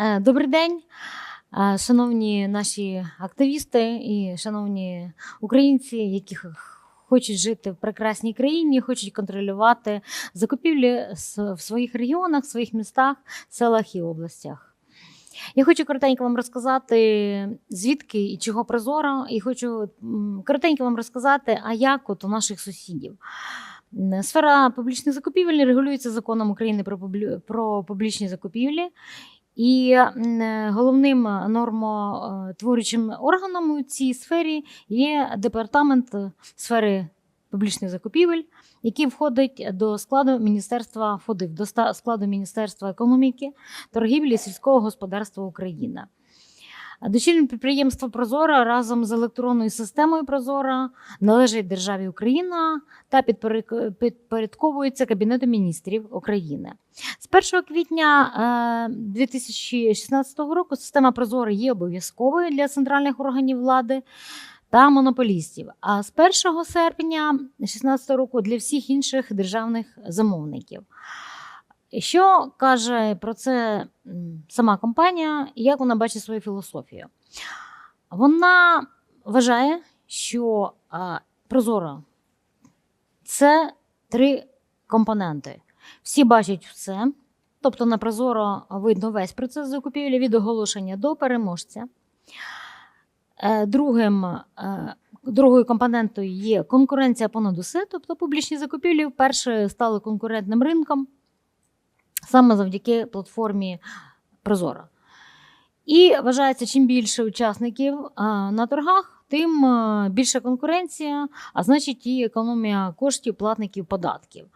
Е, Добрий день, е, шановні наші активісти і шановні українці, які хочуть жити в прекрасній країні, хочуть контролювати закупівлі в своїх регіонах, своїх містах, селах і областях. Я хочу коротенько вам розказати, звідки і чого прозоро, і хочу коротенько вам розказати, а як от у наших сусідів. Сфера публічних закупівель регулюється законом України про публічні закупівлі. І е, головним нормотворючим органом у цій сфері є департамент е, сфери публічних закупівель, який входить до складу Міністерства ФОДИВ, до складу Міністерства економіки, торгівлі сільського господарства України. Дочірнє підприємство Прозора разом з електронною системою Прозора належить державі Україна та підпоряд- підпорядковується Кабінету міністрів України. З 1 квітня е, 2016 року система Прозора є обов'язковою для центральних органів влади та монополістів. А з 1 серпня 2016 року для всіх інших державних замовників. Що каже про це сама компанія і як вона бачить свою філософію? Вона вважає, що Прозоро це три компоненти. Всі бачать все. Тобто на Прозоро видно весь процес закупівлі від оголошення до переможця. Е, Другим, е, другою компонентою є конкуренція понад усе, тобто публічні закупівлі вперше стали конкурентним ринком саме завдяки платформі Прозоро. І вважається, чим більше учасників на торгах, тим більша конкуренція, а значить і економія коштів платників податків.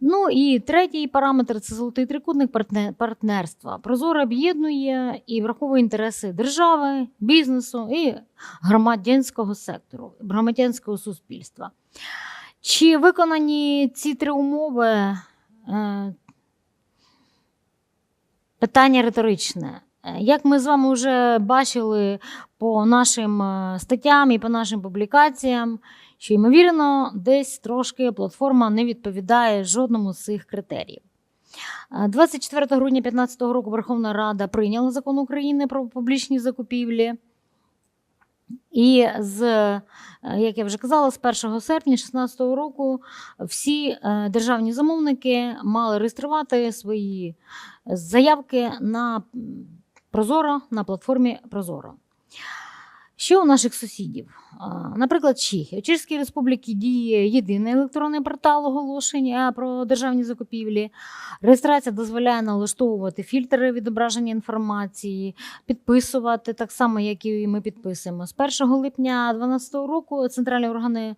Ну і третій параметр це золотий трикутник партнерства. Прозоро об'єднує і враховує інтереси держави, бізнесу і громадянського сектору, громадянського суспільства. Чи виконані ці три умови? Е, Питання риторичне. Е, Як ми з вами вже бачили по нашим е, статтям і по нашим публікаціям, що ймовірно, десь трошки платформа не відповідає жодному з цих критеріїв. Е, 24 грудня 2015 року Верховна Рада прийняла закон України про публічні закупівлі. І з, е, як я вже казала, з 1 серпня 2016 року всі е, державні замовники мали реєструвати свої заявки на Прозоро на платформі Прозоро. Що у наших сусідів? Наприклад, Чехія. У Чеській Республіці діє єдиний електронний портал оголошення про державні закупівлі. Реєстрація дозволяє налаштовувати фільтри відображення інформації, підписувати так само, як і ми підписуємо. З 1 липня 2012 року центральні органи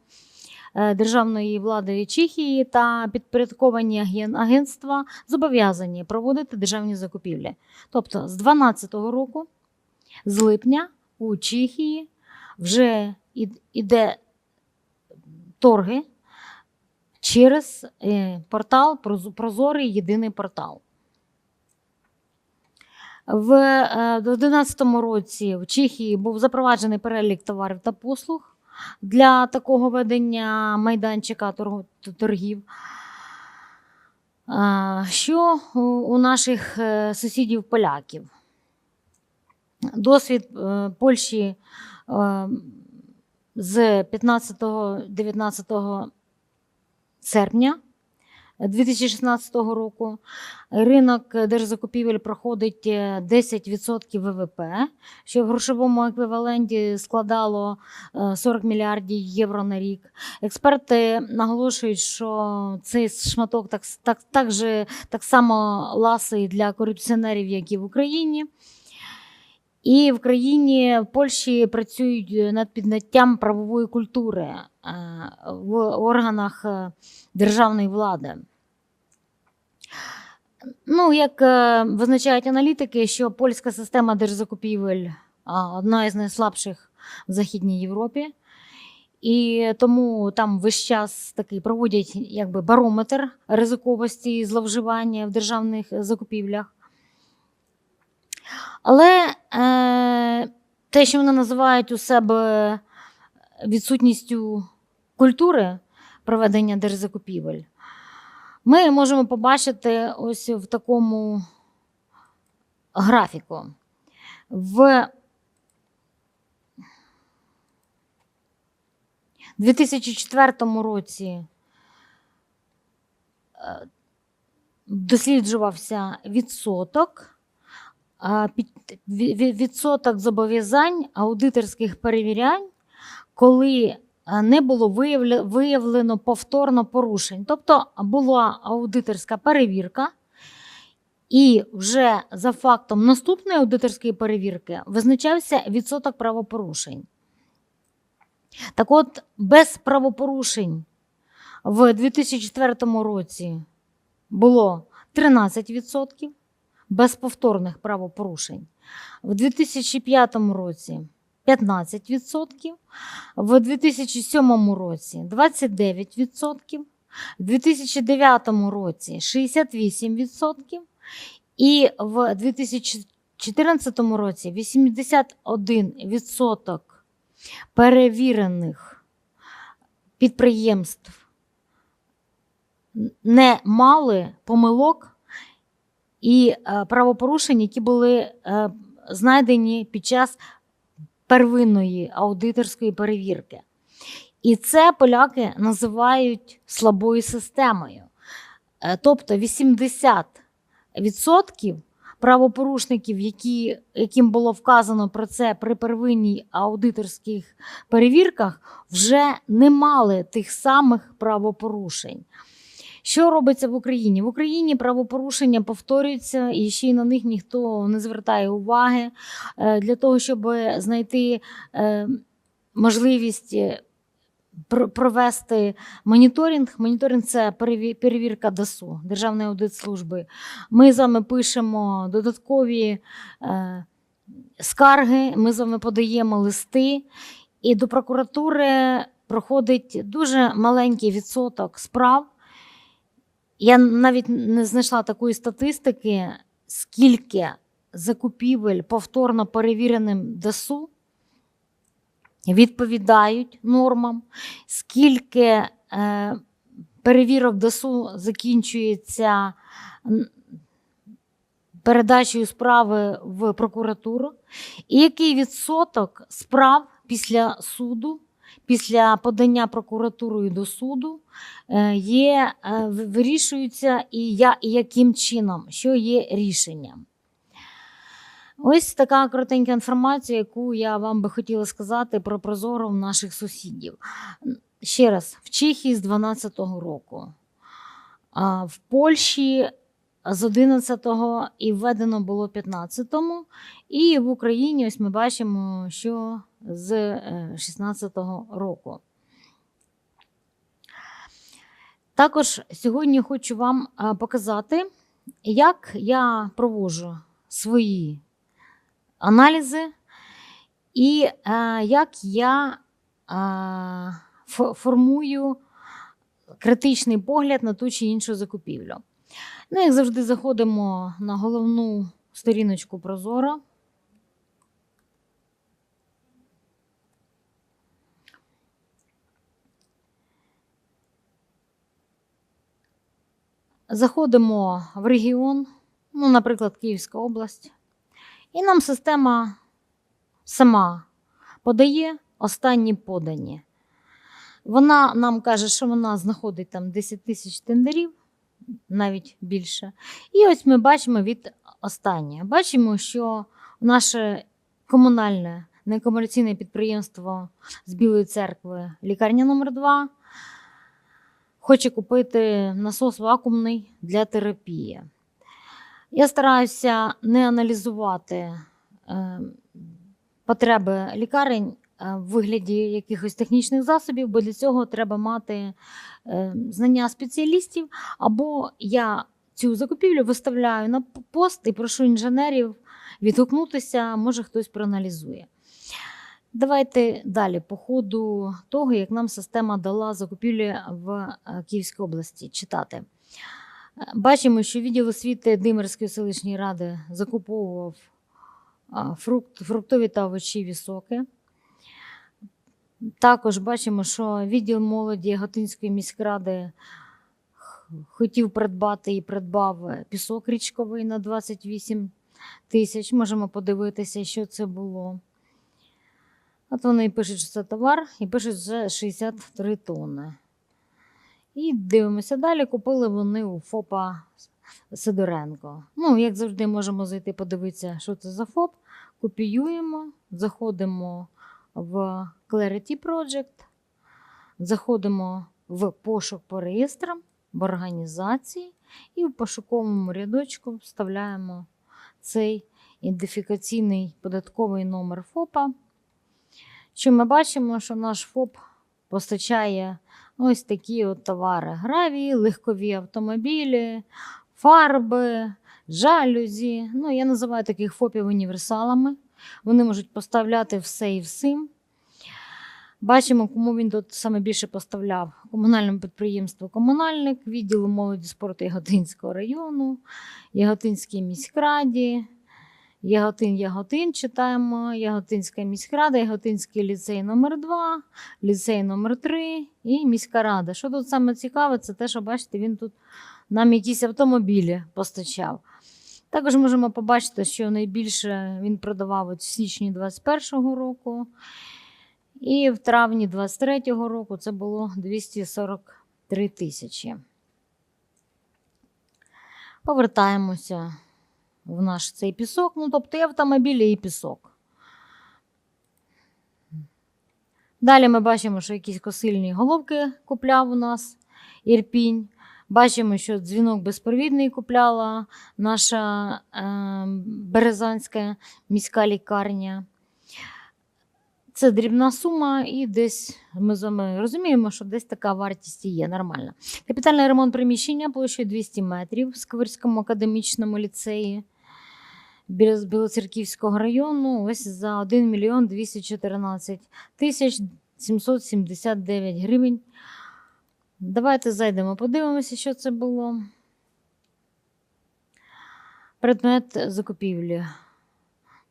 е, державної влади Чехії та підпорядковані агентства зобов'язані проводити державні закупівлі. Тобто з 2012 року, з липня у Чехії вже іде торги через е, портал Прозорий єдиний портал. В е, 2011 році в Чехії був запроваджений перелік товарів та послуг для такого ведення майданчика торгів. Що у- у наших е, сусідів поляків? Досвід е, Польщі е, з 15-19 серпня 2016 року. Ринок держзакупівель проходить е, 10% ВВП, що в грошовому еквіваленті складало е, 40 мільярдів євро на рік. Експерти наголошують, що цей шматок так, так, так, же, так само ласий для корупціонерів, як і в Україні. І в країні в Польщі працюють над підняттям правової культури е, в органах е, державної влади. Ну, як е, визначають аналітики, що польська система держзакупівель одна із найслабших в Західній Європі. І тому там весь час такий проводять якби барометр ризиковості зловживання в державних закупівлях. Але е, те, що вони називають у себе відсутністю культури проведення держзакупівель, ми можемо побачити ось в такому графіку. В 2004 році е, досліджувався відсоток, відсоток зобов'язань аудиторських перевірянь, коли не було виявлено повторно порушень. Тобто була аудиторська перевірка, і вже за фактом наступної аудиторської перевірки визначався відсоток правопорушень. Так от, без правопорушень в 2004 році було 13%, без повторних правопорушень. В 2005 році 15%, в 2007 році 29%, в 2009 році 68%, і в 2014 році 81% перевірених підприємств не мали помилок і е, правопорушень, які були е, знайдені під час первинної аудиторської перевірки. І це поляки називають слабою системою. Е, Тобто 80% правопорушників, які, яким було вказано про це при первинній аудиторських перевірках, вже не мали тих самих правопорушень. Що робиться в Україні? В Україні правопорушення повторюються, і ще й на них ніхто не звертає уваги Е, для того, щоб знайти е, можливість е, провести моніторинг. Моніторинг це перевірка ДАСУ, Державної аудитслужби. Ми з вами пишемо додаткові скарги, ми з вами подаємо листи, і до прокуратури проходить дуже маленький відсоток справ. Я навіть не знайшла такої статистики, скільки закупівель повторно перевіреним ДАСУ відповідають нормам, скільки е, перевірок ДАСУ закінчується передачею справи в прокуратуру, і який відсоток справ після суду, після подання прокуратурою до суду е, є, е, вирішуються і, я, і яким чином, що є рішенням. Ось така коротенька інформація, яку я вам би хотіла сказати про прозоро наших сусідів. Ще раз, в Чехії з 12-го року, в Польщі з 11-го і введено було 15-му, і в Україні ось ми бачимо, що з е, 16-го року. Також сьогодні хочу вам показати, як я проводжу свої аналізи і е, як я е, формую критичний погляд на ту чи іншу закупівлю. Ну, як завжди, заходимо на головну сторіночку Прозоро. Заходимо в регіон, ну, наприклад, Київська область, і нам система сама подає останні подані. Вона нам каже, що вона знаходить там 10 тисяч тендерів, навіть більше. І ось ми бачимо від останнє. Бачимо, що наше комунальне некомерційне підприємство з Білої церкви, лікарня номер 2 хоче купити насос вакуумний для терапії. Я стараюся не аналізувати е, потреби лікарень вигляді якихось технічних засобів, бо для цього треба мати е, знання спеціалістів. Або я цю закупівлю виставляю на пост і прошу інженерів відгукнутися, може хтось проаналізує. Давайте далі, по ходу того, як нам система дала закупівлі в е, Київській області читати. Е, Бачимо, що відділ освіти Димирської селищної ради закуповував фрукт, фруктові та овочеві соки. Також бачимо, що відділ молоді Готинської міськради хотів придбати і придбав пісок річковий на 28 тисяч. Можемо подивитися, що це було. От вони пишуть, що це товар, і пишуть вже 63 тонни. І дивимося далі. Купили вони у ФОПа Сидоренко. Ну, як завжди, можемо зайти подивитися, що це за ФОП. Копіюємо, заходимо в Clarity Project, заходимо в пошук по реєстрам, в організації і в пошуковому рядочку вставляємо цей ідентифікаційний податковий номер ФОПа. Що ми бачимо, що наш ФОП постачає ось такі от товари: гравії, легкові автомобілі, фарби, жалюзі. Ну, я називаю таких ФОПів універсалами. Вони можуть поставляти все і всім. Бачимо, кому він тут саме більше поставляв: комунальному підприємству Комунальник, відділу молоді спорту Яготинського району, Яготинській міськраді, Яготин Яготин читаємо, Яготинська міськрада, Яготинський ліцей номер 2 ліцей номер 3 і міська рада. Що тут саме цікаве, це те, що бачите, він тут нам якісь автомобілі постачав. Також можемо побачити, що найбільше він продавав от в січні 2021 року. І в травні 23-го року це було 243 тисячі. Повертаємося в наш цей пісок. Ну, тобто і автомобілі, і пісок. Далі ми бачимо, що якісь косильні головки купляв у нас Ірпінь. Бачимо, що дзвінок безпровідний купляла наша е, Березанська міська лікарня. Це дрібна сума, і десь ми з вами розуміємо, що десь така вартість і є нормальна. Капітальний ремонт приміщення площею 200 метрів в Сквирському академічному ліцеї біля Білоцерківського району. Ось за 1 мільйон 214 тисяч 779 гривень. Давайте зайдемо, подивимося, що це було. Предмет закупівлі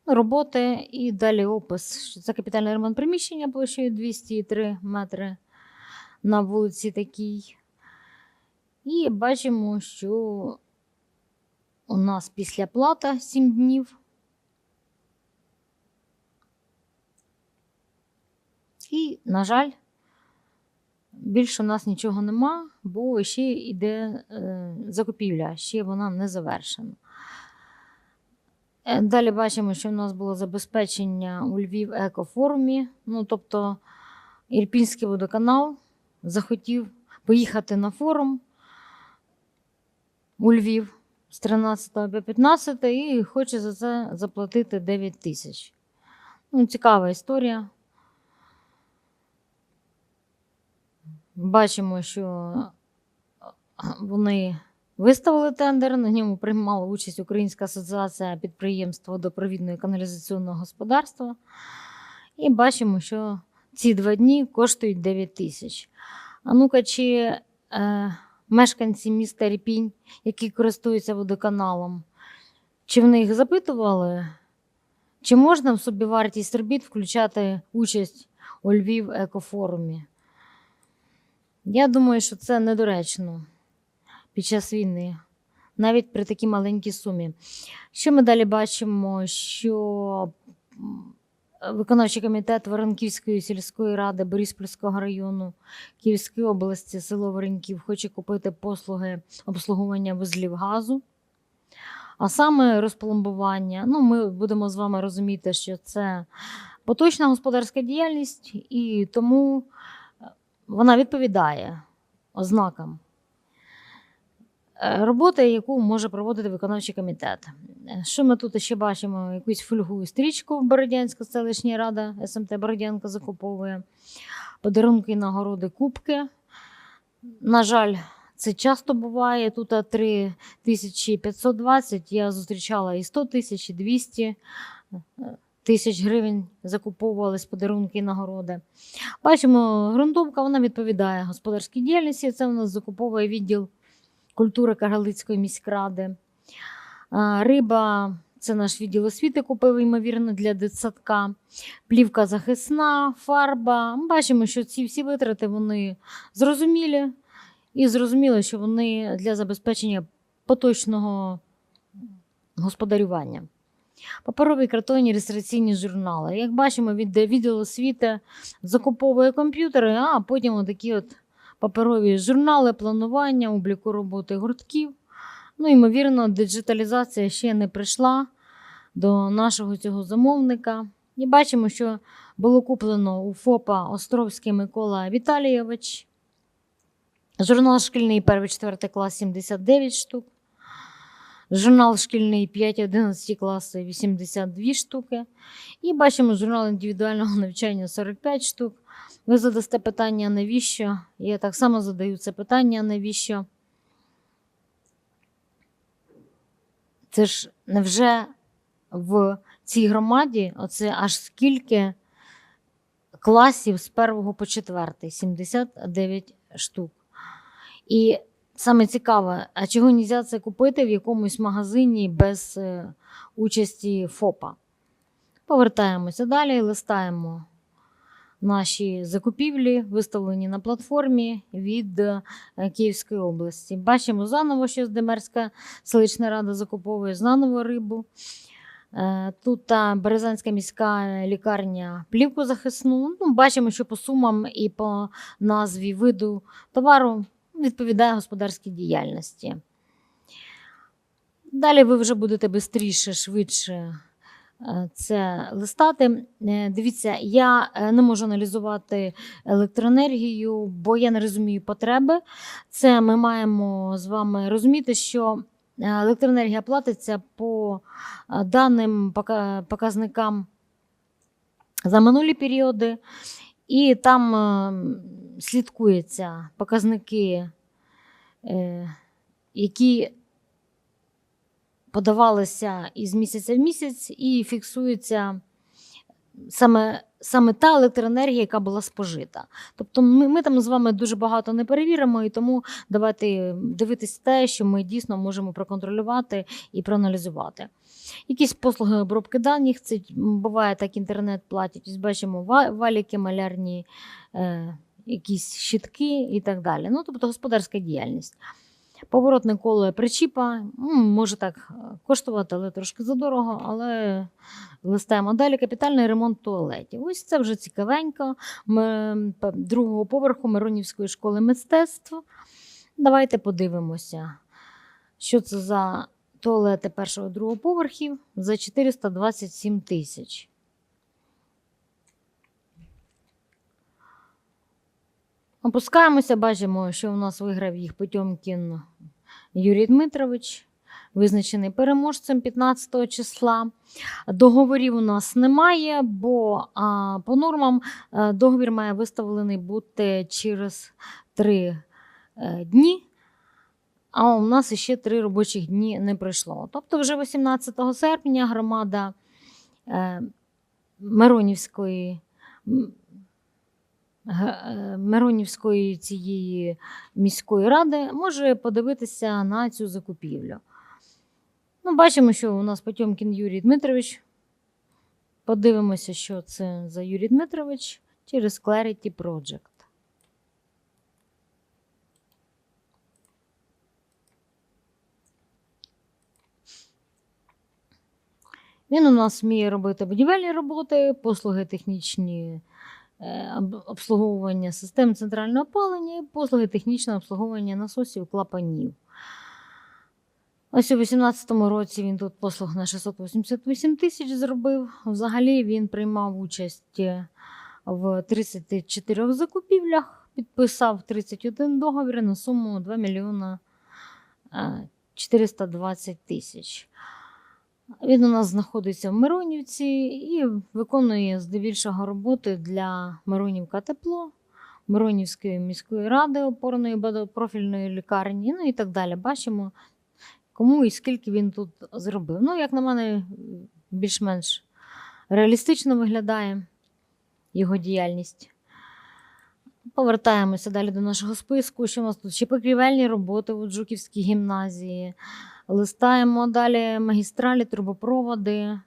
роботи і далі опис. Це капітальний ремонт приміщення площею 203 метри на вулиці такій. І бачимо, що у нас після плата 7 днів. І, на жаль, більше у нас нічого нема, бо ще йде е, закупівля, ще вона не завершена. Е, Далі бачимо, що в нас було забезпечення у Львів екофорумі. Ну, тобто Ірпінський водоканал захотів поїхати на форум у Львів з 13 по 15 і хоче за це заплатити 9 тисяч. Ну, цікава історія. Бачимо, що вони Виставили тендер, на ньому приймала участь Українська асоціація підприємств водопровідного і каналізаційного господарства. І бачимо, що ці два дні коштують 9 тисяч. А ну-ка, чи е, мешканці міста Ріпінь, які користуються водоканалом, чи в них запитували, чи можна в собівартість робіт включати участь у Львів екофорумі? Я думаю, що це недоречно під час війни, навіть при такій маленькій сумі. Що ми далі бачимо? Що виконавчий комітет Воронківської сільської ради Бориспільського району Київської області, село Воронків, хоче купити послуги обслуговування вузлів газу. А саме розпломбування. Ну, ми будемо з вами розуміти, що це поточна господарська діяльність, і тому вона відповідає ознакам Е, роботи, яку може проводити виконавчий комітет. Що ми тут ще бачимо? Якусь фольгу стрічку в Бородянська селищна рада, СМТ Бородянка закуповує, подарунки і нагороди кубки. На жаль, це часто буває. Тут 3520, я зустрічала і 100 тисяч, і 200 е, тисяч гривень закуповувались подарунки і нагороди. Бачимо, ґрунтовка вона відповідає господарській діяльності. Це у нас закуповує відділ культури Кагалицької міськради. Риба це наш відділ освіти купив, ймовірно, для дитсадка. Плівка захисна, фарба. Ми бачимо, що ці всі витрати вони зрозумілі, і зрозуміло, що вони для забезпечення поточного господарювання. Паперові картонні реєстраційні журнали. Як бачимо, від відділ освіти закуповує комп'ютери, а потім такі от паперові журнали, планування, обліку роботи гуртків. Ну, ймовірно, диджиталізація ще не прийшла до нашого цього замовника. І бачимо, що було куплено у ФОПа Островський Микола Віталійович. Журнал шкільний 1-4 клас 79 штук. Журнал шкільний 5-11 класи 82 штуки. І бачимо журнал індивідуального навчання 45 штук. Ви задасте питання, навіщо? Я так само задаю це питання, навіщо? Це ж невже в цій громаді оце аж скільки класів з 1 по 4, 79 штук. І саме цікаве, а чого не можна це купити в якомусь магазині без е, участі ФОПа? Повертаємося далі, листаємо наші закупівлі, виставлені на платформі від е, Київської області. Бачимо заново, що Здемерська селищна рада закуповує заново рибу. Е, Тут Березанська міська лікарня плівку захисну. Ну, бачимо, що по сумам і по назві виду товару відповідає господарській діяльності. Далі ви вже будете швидше, швидше це листати. Е, Дивіться, я е, не можу аналізувати електроенергію, бо я не розумію потреби. Це ми маємо з вами розуміти, що е, електроенергія платиться по даним показникам за минулі періоди, і там е, слідкуються показники, е, які подавалися із місяця в місяць, і фіксується саме, саме та електроенергія, яка була спожита. Тобто ми, ми там з вами дуже багато не перевіримо, і тому давайте дивитись те, що ми дійсно можемо проконтролювати і проаналізувати. Якісь послуги обробки даних, це буває так, інтернет платять. Ось бачимо валіки, малярні, е, якісь щитки і так далі. Ну, тобто господарська діяльність. Поворотне коло причіпа може так е, коштувати, але трошки задорого, але листаємо далі. Капітальний ремонт туалетів. Ось це вже цікавенько. Ми, другого поверху Миронівської школи мистецтв. Давайте подивимося, що це за туалети першого другого поверхів за 427 тисяч. Опускаємося, бачимо, що у нас виграв їх Потьомкін Юрій Дмитрович, визначений переможцем 15 числа. Договорів у нас немає, бо а, по нормам е, договір має виставлений бути через 3 е, дні. А у нас ще три робочих дні не пройшло. Тобто, вже 18 серпня громада е, Миронівської, Миронівської цієї міської ради може подивитися на цю закупівлю. Ну, бачимо, що у нас Потьомкін Юрій Дмитрович. Подивимося, що це за Юрій Дмитрович через Clarity Project. Він у нас вміє робити будівельні роботи, послуги технічні обслуговування систем центрального опалення і послуги технічного обслуговування насосів клапанів. Ось у 2018 році він тут послуг на 688 тисяч зробив. Взагалі він приймав участь е, в 34 закупівлях, підписав 31 договір на суму 2 мільйона е, 420 тисяч. Він у нас знаходиться в Миронівці і виконує здебільшого роботи для Миронівка Тепло, Миронівської міської ради, опорної багатопрофільної лікарні, ну і так далі. Бачимо, кому і скільки він тут зробив. Ну, як на мене, більш-менш реалістично виглядає його діяльність. Повертаємося далі до нашого списку. Що у нас тут? Ще покрівельні роботи у Джуківській гімназії. Листаємо далі магістралі, трубопроводи,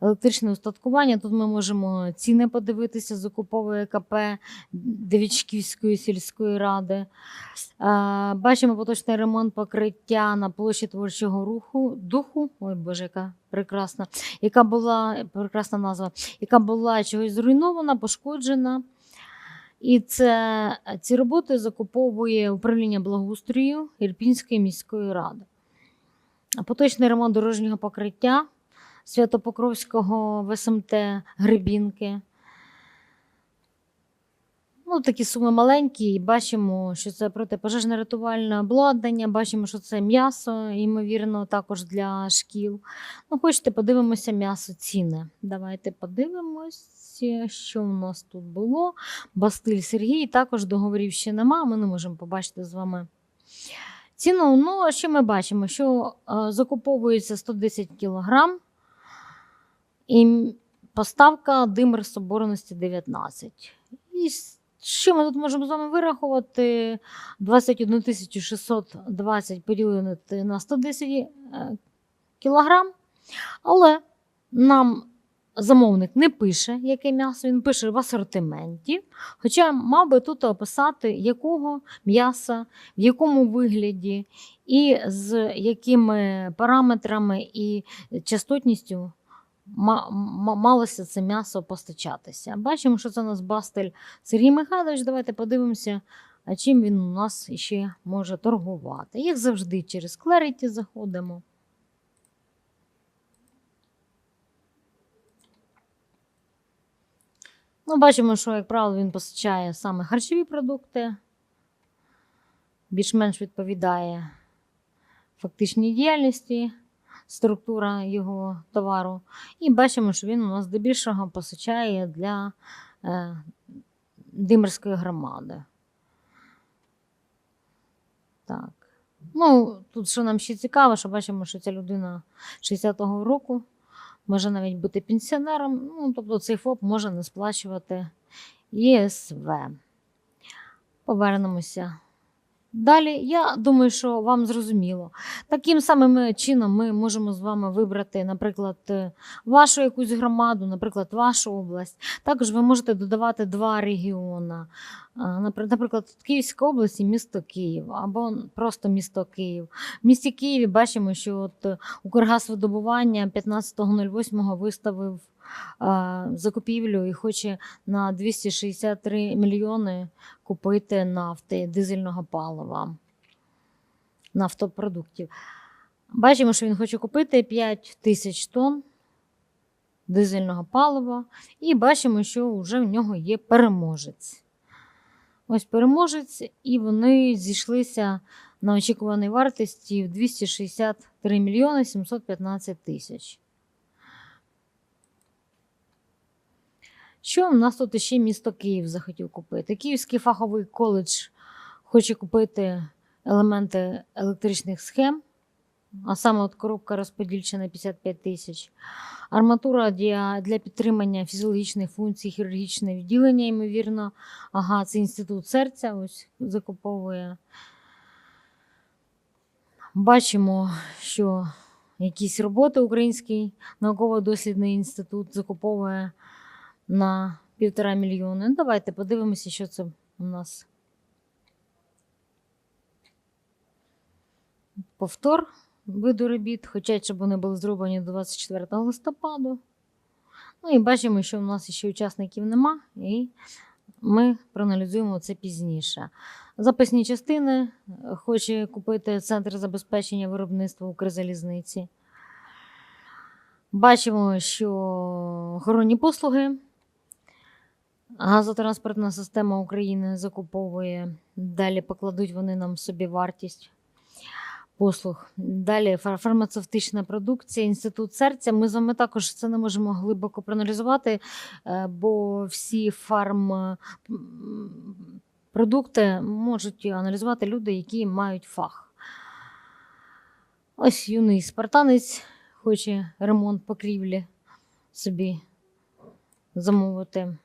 електричне устаткування. Тут ми можемо ціни подивитися, закуповує КП Девічківської сільської ради. Е, Бачимо поточний ремонт покриття на площі творчого руху духу. Ой Боже, яка прекрасна, яка була прекрасна назва, яка була чогось зруйнована, пошкоджена. І це ці роботи закуповує управління благоустрою Ірпінської міської ради. Поточний ремонт дорожнього покриття Святопокровського в СМТ Гребінки. Ну, такі суми маленькі, і бачимо, що це протипожежне рятувальне обладнання, бачимо, що це м'ясо, ймовірно, також для шкіл. Ну, хочете, подивимося м'ясо ціни. Давайте подивимося, що у нас тут було. Бастиль Сергій, також договорів ще нема, ми не можемо побачити з вами. Ціну, ну, що ми бачимо? Що е, закуповується 110 кг і поставка Димер Соборності 19. І що ми тут можемо з вами вирахувати? 21 620 поділити на 110 е, кілограм. Але нам замовник не пише, яке м'ясо, він пише в асортименті. Хоча мав би тут описати, якого м'яса, в якому вигляді, і з якими параметрами і частотністю малося це м'ясо постачатися. Бачимо, що це у нас Бастель Сергій Михайлович. Давайте подивимося, чим він у нас ще може торгувати. Як завжди, через Clarity заходимо. Ну, бачимо, що, як правило, він постачає саме харчові продукти, більш-менш відповідає фактичній діяльності структура його товару. І бачимо, що він у нас здебільшого постачає для е, Димирської громади. Так. Ну, тут що нам ще цікаво, що бачимо, що ця людина 60-го року може навіть бути пенсіонером. Ну, тобто цей ФОП може не сплачувати ЄСВ. Повернемося. Далі, я думаю, що вам зрозуміло. Таким самим чином ми можемо з вами вибрати, наприклад, е, вашу якусь громаду, наприклад, вашу область. Також ви можете додавати два регіони. А, Наприклад, тут Київська область і місто Київ, або просто місто Київ. В місті Києві бачимо, що от е, Укргазвидобування 15.08 виставив закупівлю і хоче на 263 мільйони купити нафти, дизельного палива, нафтопродуктів. Бачимо, що він хоче купити 5 тисяч тонн дизельного палива, і бачимо, що вже в нього є переможець. Ось переможець, і вони зійшлися на очікуваній вартості в 263 мільйони 715 тисяч. Що в нас тут ще місто Київ захотів купити? Київський фаховий коледж хоче купити елементи електричних схем, а саме от коробка розподільча на 55 тисяч. Арматура для, підтримання фізіологічних функцій, хірургічне відділення, ймовірно. Ага, це інститут серця ось закуповує. Бачимо, що якісь роботи Український науково-дослідний інститут закуповує на півтора мільйони. Ну, Давайте подивимося, що це у нас. Повтор виду робіт, хоча щоб вони були зроблені до 24 листопаду. Ну і бачимо, що у нас ще учасників нема, і ми проаналізуємо це пізніше. Запасні частини хоче купити Центр забезпечення виробництва Укрзалізниці. Бачимо, що охоронні послуги. Газотранспортна система України закуповує. Далі покладуть вони нам собі вартість послуг. Далі фармацевтична продукція, інститут серця. Ми з вами також це не можемо глибоко проаналізувати, е, бо всі фармпродукти можуть аналізувати люди, які мають фах. Ось юний спартанець хоче ремонт покрівлі собі замовити.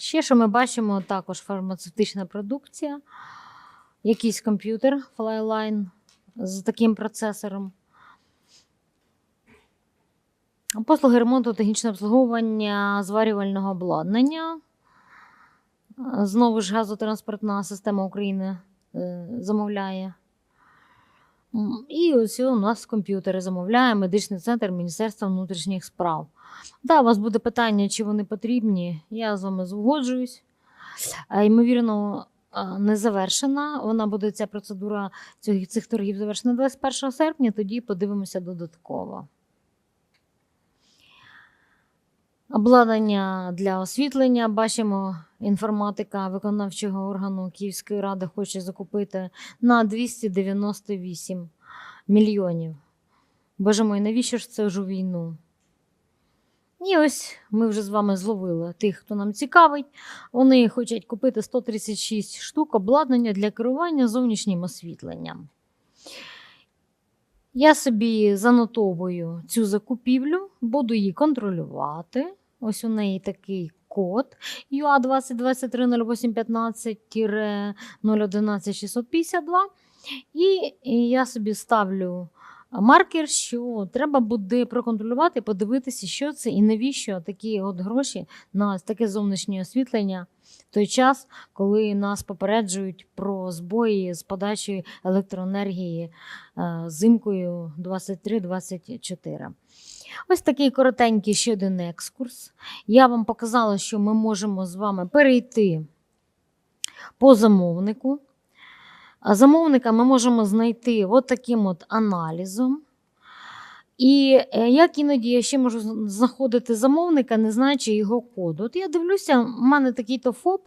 Ще що ми бачимо, також фармацевтична продукція, якийсь комп'ютер Flyline з таким процесором. Послуги ремонту технічного обслуговування зварювального обладнання. Знову ж газотранспортна система України е, замовляє. І ось у нас комп'ютери замовляє медичний центр Міністерства внутрішніх справ. Да, у вас буде питання, чи вони потрібні. Я з вами згоджуюсь. Ймовірно, не завершена. Вона буде ця процедура цих, цих торгів завершена 21 серпня, тоді подивимося додатково. Обладнання для освітлення. Бачимо, інформатика виконавчого органу Київської ради хоче закупити на 298 мільйонів. Боже мой, навіщо ж це ж у війну? І ось ми вже з вами зловили тих, хто нам цікавить. Вони хочуть купити 136 штук обладнання для керування зовнішнім освітленням. Я собі занотовую цю закупівлю, буду її контролювати. Ось у неї такий код UA 2023-0815-011652. І і я собі ставлю маркер, що треба буде проконтролювати, подивитися, що це і навіщо такі от гроші на таке зовнішнє освітлення в той час, коли нас попереджують про збої з подачі електроенергії е, зимкою 23-24. Ось такий коротенький ще один екскурс. Я вам показала, що ми можемо з вами перейти по замовнику. А Замовника ми можемо знайти от от аналізом. І е, як іноді я ще можу знаходити замовника, не знаючи його коду. От я дивлюся, в мене такий-то ФОП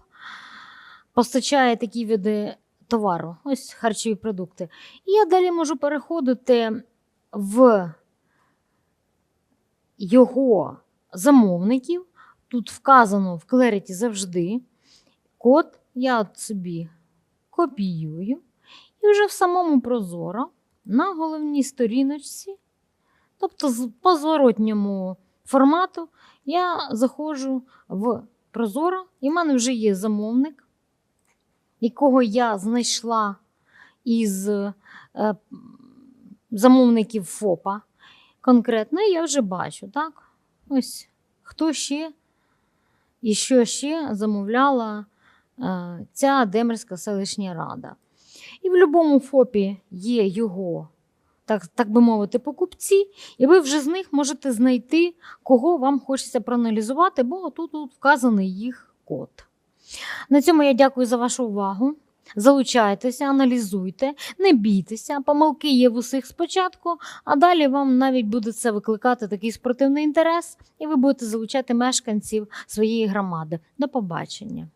постачає такі види товару, ось харчові продукти. І я далі можу переходити в його замовників. Тут вказано в Clarity завжди. Код я собі копіюю. І вже в самому Прозоро на головній сторіночці, тобто по зворотньому формату, я заходжу в Прозоро, і в мене вже є замовник, якого я знайшла із е, замовників ФОПа. Конкретно, я вже бачу, так? Ось хто ще і що ще замовляла е, ця Демерська селищна рада. І в будь-якому ФОПі є його, так, так би мовити, покупці, і ви вже з них можете знайти, кого вам хочеться проаналізувати, бо тут, тут вказаний їх код. На цьому я дякую за вашу увагу. Залучайтеся, аналізуйте, не бійтеся, помилки є в усіх спочатку, а далі вам навіть буде це викликати такий спортивний інтерес, і ви будете залучати мешканців своєї громади. До побачення.